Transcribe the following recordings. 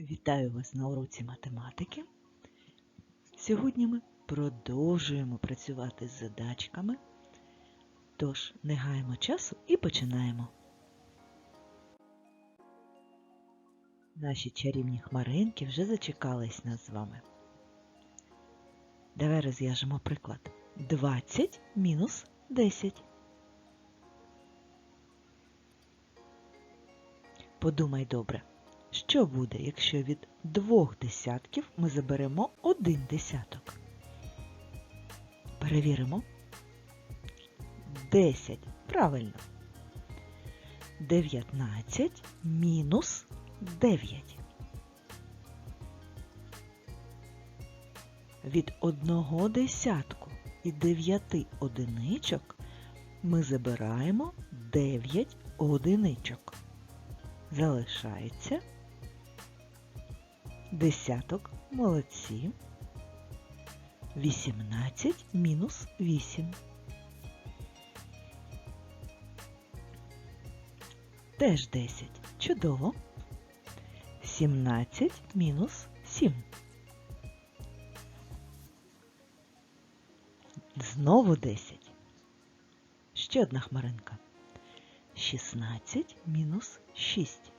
Вітаю вас на уроці математики. Сьогодні ми продовжуємо працювати з задачками. Тож, не гаємо часу і починаємо. Наші чарівні хмаринки вже зачекались нас з вами. Давай розв'яжемо приклад. 20 мінус 10. Подумай добре. Що буде, якщо від двох десятків ми заберемо один десяток? Перевіримо. 10. Правильно. 19 мінус 9. Від одного десятку і дев'яти одиничок ми забираємо 9 одиничок. Залишається десяток молодці. 18 мінус 8. Теж 10. Чудово. 17 мінус 7. Знову 10. Ще одна хмаринка. 16 мінус 6.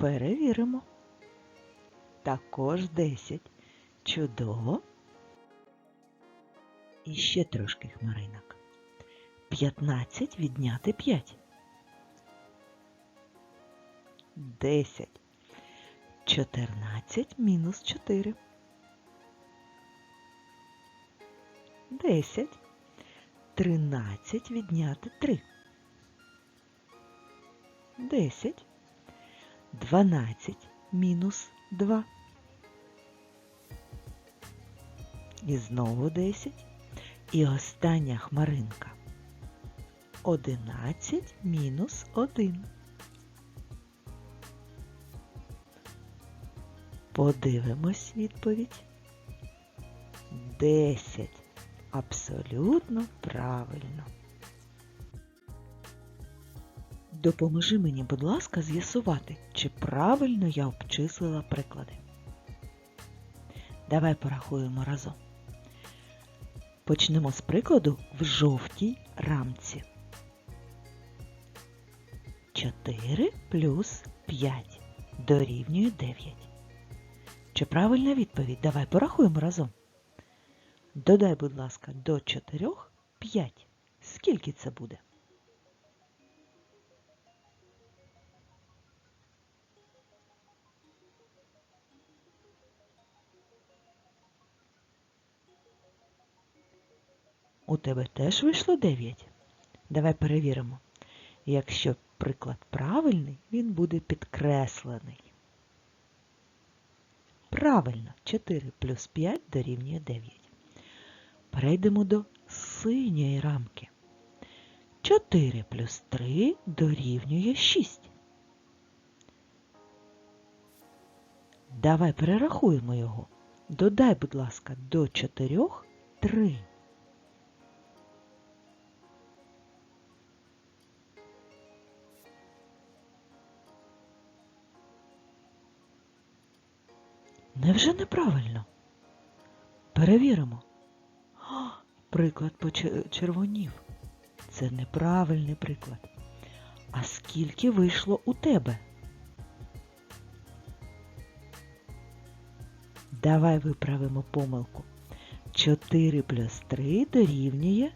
Перевіримо. Також 10. Чудово. І ще трошки хмаринок. 15 відняти 5. 10. 14 мінус 4. 10. 13 відняти 3. 10. 12 мінус 2. І знову 10. І остання хмаринка. 11 мінус 1. Подивимось відповідь. 10. Абсолютно правильно. Допоможи мені, будь ласка, з'ясувати, чи правильно я обчислила приклади. Давай порахуємо разом. Почнемо з прикладу в жовтій рамці. 4 плюс 5 дорівнює 9. Чи правильна відповідь? Давай порахуємо разом. Додай, будь ласка, до 4 5. Скільки це буде? У тебе теж вийшло 9? Давай перевіримо. Якщо приклад правильний, він буде підкреслений. Правильно, 4 плюс 5 дорівнює 9. Перейдемо до синьої рамки. 4 плюс 3 дорівнює 6. Давай перерахуємо його. Додай, будь ласка, до 4 3. Невже неправильно? Перевіримо. А, приклад почервонів. Це неправильний приклад. А скільки вийшло у тебе? Давай виправимо помилку. 4 плюс 3 дорівнює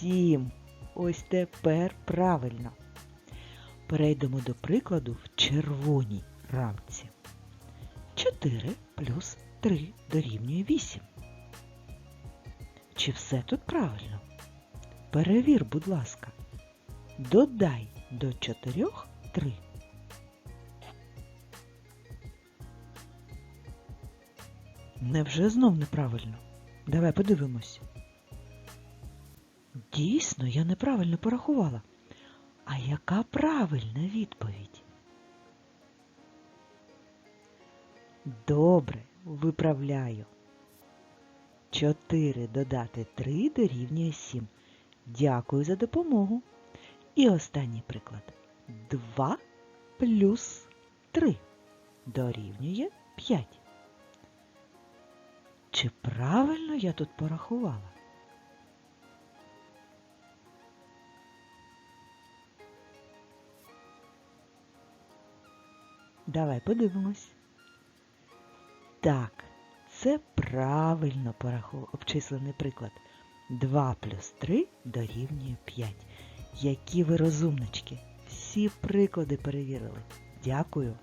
7. Ось тепер правильно. Перейдемо до прикладу в червоній рамці. 4 плюс 3 дорівнює 8. Чи все тут правильно? Перевір, будь ласка. Додай до 4 3. Невже знов неправильно? Давай подивимось. Дійсно, я неправильно порахувала. А яка правильна відповідь? Добре, виправляю. 4 додати 3 дорівнює 7. Дякую за допомогу. І останній приклад. 2 плюс 3 дорівнює 5. Чи правильно я тут порахувала? Давай подивимось. Так, це правильно обчислений приклад. 2 плюс 3 дорівнює 5. Які ви розумнички! Всі приклади перевірили. Дякую.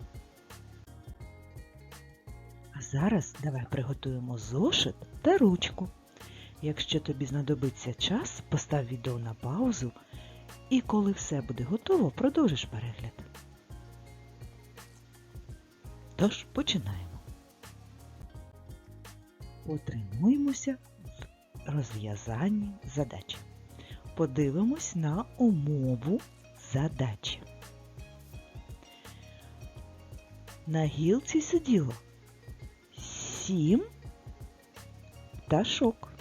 А зараз давай приготуємо зошит та ручку. Якщо тобі знадобиться час, постав відео на паузу і коли все буде готово, продовжиш перегляд. Тож починаємо. Потренуємося в розв'язанні задачі. Подивимось на умову задачі. На гілці сиділо сім пташок.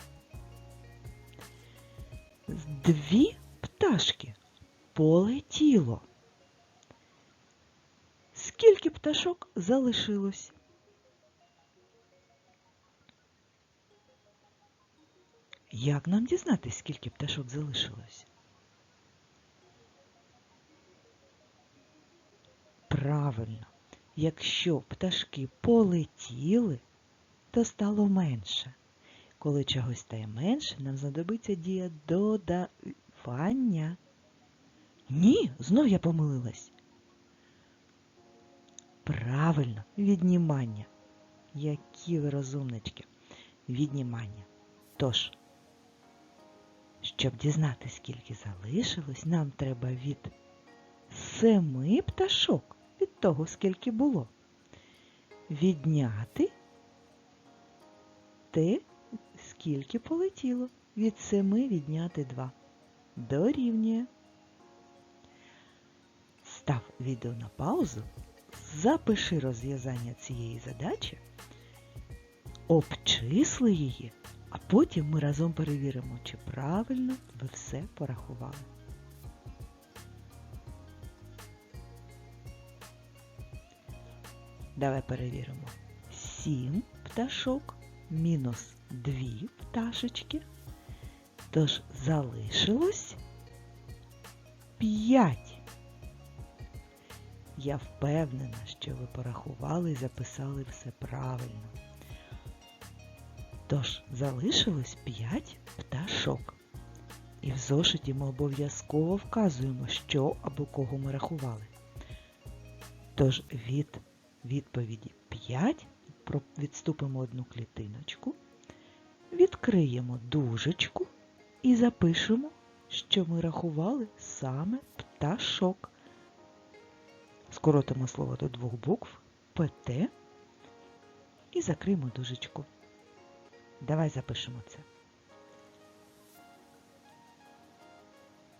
Дві пташки полетіло. Скільки пташок залишилось? Як нам дізнатися, скільки пташок залишилось? Правильно, якщо пташки полетіли, то стало менше. Коли чогось стає менше, нам знадобиться дія додавання. Ні, знов я помилилась. Правильно, віднімання. Які ви розумнички. Віднімання. Тож, щоб дізнатися, скільки залишилось, нам треба від семи пташок від того, скільки було. Відняти те, скільки полетіло. Від семи відняти два. Дорівнює. Став відео на паузу, запиши розв'язання цієї задачі, обчисли її, а потім ми разом перевіримо, чи правильно ви все порахували. Давай перевіримо. Сім пташок мінус дві пташечки. Тож залишилось п'ять. Я впевнена, що ви порахували і записали все правильно. Тож залишилось п'ять пташок. І в зошиті ми обов'язково вказуємо, що або кого ми рахували. Тож від відповіді 5 відступимо одну клітиночку, відкриємо дужечку і запишемо, що ми рахували саме пташок. Скоротимо слово до двох букв ПТ і закриємо дужечку. Давай запишемо це.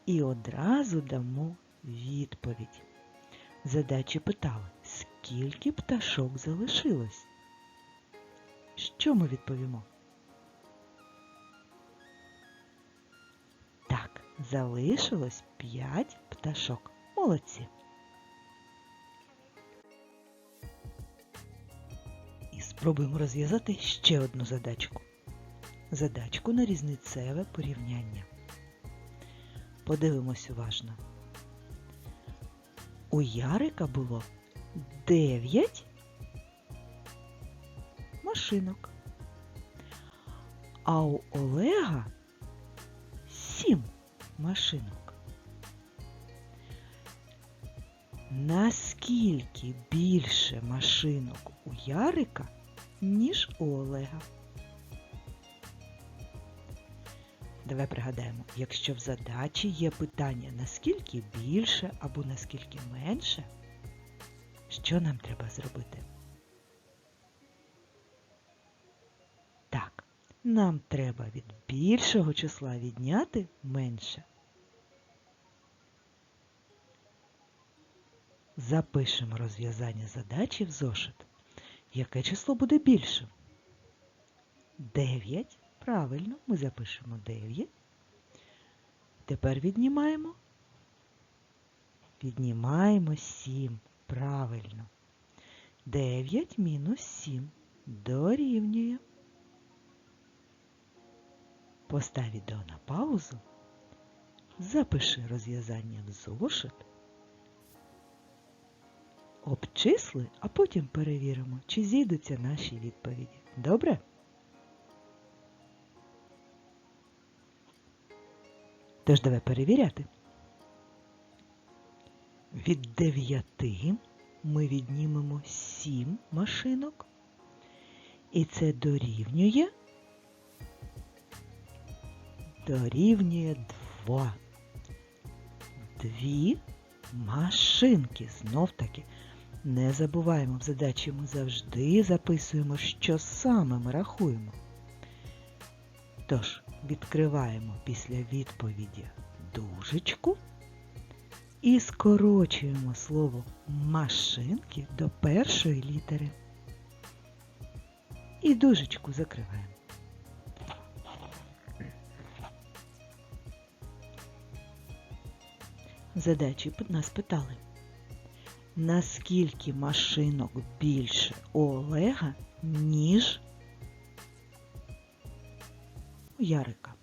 І одразу дамо відповідь. Задачі питали, скільки пташок залишилось? Що ми відповімо? Так, залишилось 5 пташок. Молодці. Спробуємо розв'язати ще одну задачку. Задачку на різницеве порівняння. Подивимось уважно. У Ярика було 9 машинок, а у Олега 7 машинок. Наскільки більше машинок у Ярика, ніж у Олега? Давай пригадаємо, якщо в задачі є питання наскільки більше або наскільки менше, що нам треба зробити? Так, нам треба від більшого числа відняти менше. Запишемо розв'язання задачі в зошит. Яке число буде більшим? 9. Правильно, ми запишемо 9. Тепер віднімаємо Віднімаємо 7. Правильно. 9 мінус 7 дорівнює. Постав відео на паузу. Запиши розв'язання в зошит. Обчисли, а потім перевіримо, чи зійдуться наші відповіді. Добре? Тож давай перевіряти. Від 9 ми віднімемо 7 машинок. І це дорівнює. Дорівнює 2. Дві машинки. Знов таки. Не забуваємо в задачі ми завжди записуємо, що саме ми рахуємо. Тож, відкриваємо після відповіді дужечку і скорочуємо слово машинки до першої літери. І дужечку закриваємо. Задачі нас питали. Наскільки машинок більше у Олега, ніж у Ярика?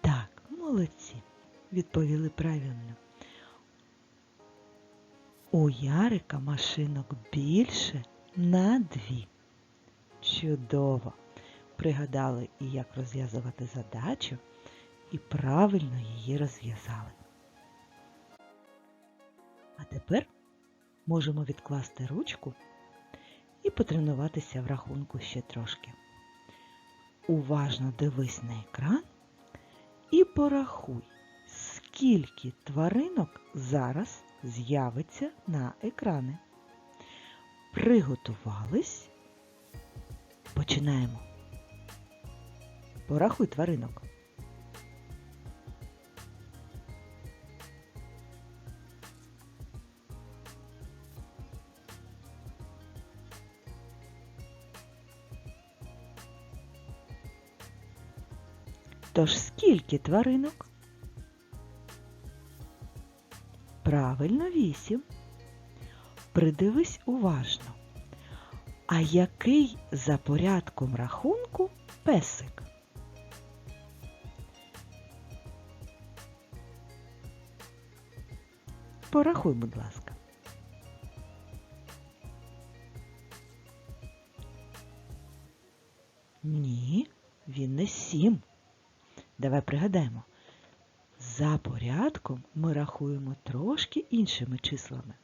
Так, молодці, відповіли правильно. У Ярика машинок більше на дві. Чудово! Пригадали і як розв'язувати задачу і правильно її розв'язали. А тепер можемо відкласти ручку і потренуватися в рахунку ще трошки. Уважно дивись на екран і порахуй, скільки тваринок зараз з'явиться на екрани. Приготувались. Починаємо. Порахуй тваринок. Тож скільки тваринок? Правильно, вісім. Придивись уважно. А який за порядком рахунку песик? Порахуй, будь ласка. Ні, він не сім. Давай пригадаємо. За порядком ми рахуємо трошки іншими числами.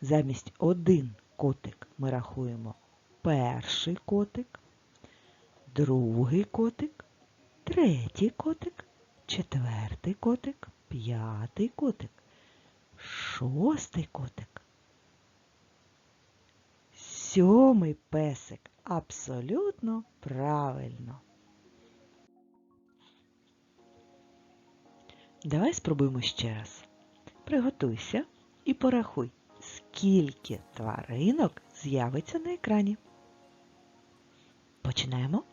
Замість один котик ми рахуємо перший котик, другий котик, третій котик, четвертий котик, п'ятий котик, шостий котик. Сьомий песик. Абсолютно правильно. Давай спробуємо ще раз. Приготуйся і порахуй, скільки тваринок з'явиться на екрані. Починаємо.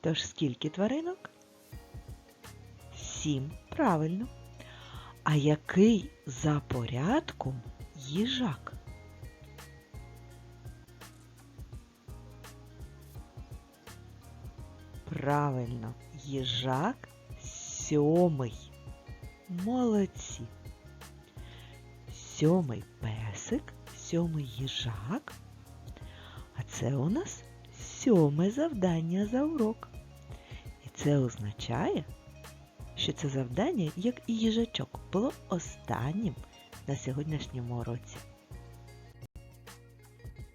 Тож скільки тваринок? Сім. Правильно. А який за порядком їжак? Правильно, їжак сьомий. Молодці. Сьомий песик, сьомий їжак. А це у нас сьоме завдання за урок. І це означає, що це завдання, як і їжачок, було останнім на сьогоднішньому уроці.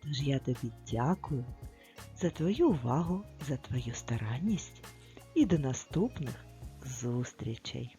Тож я тобі дякую за твою увагу, за твою старанність і до наступних зустрічей!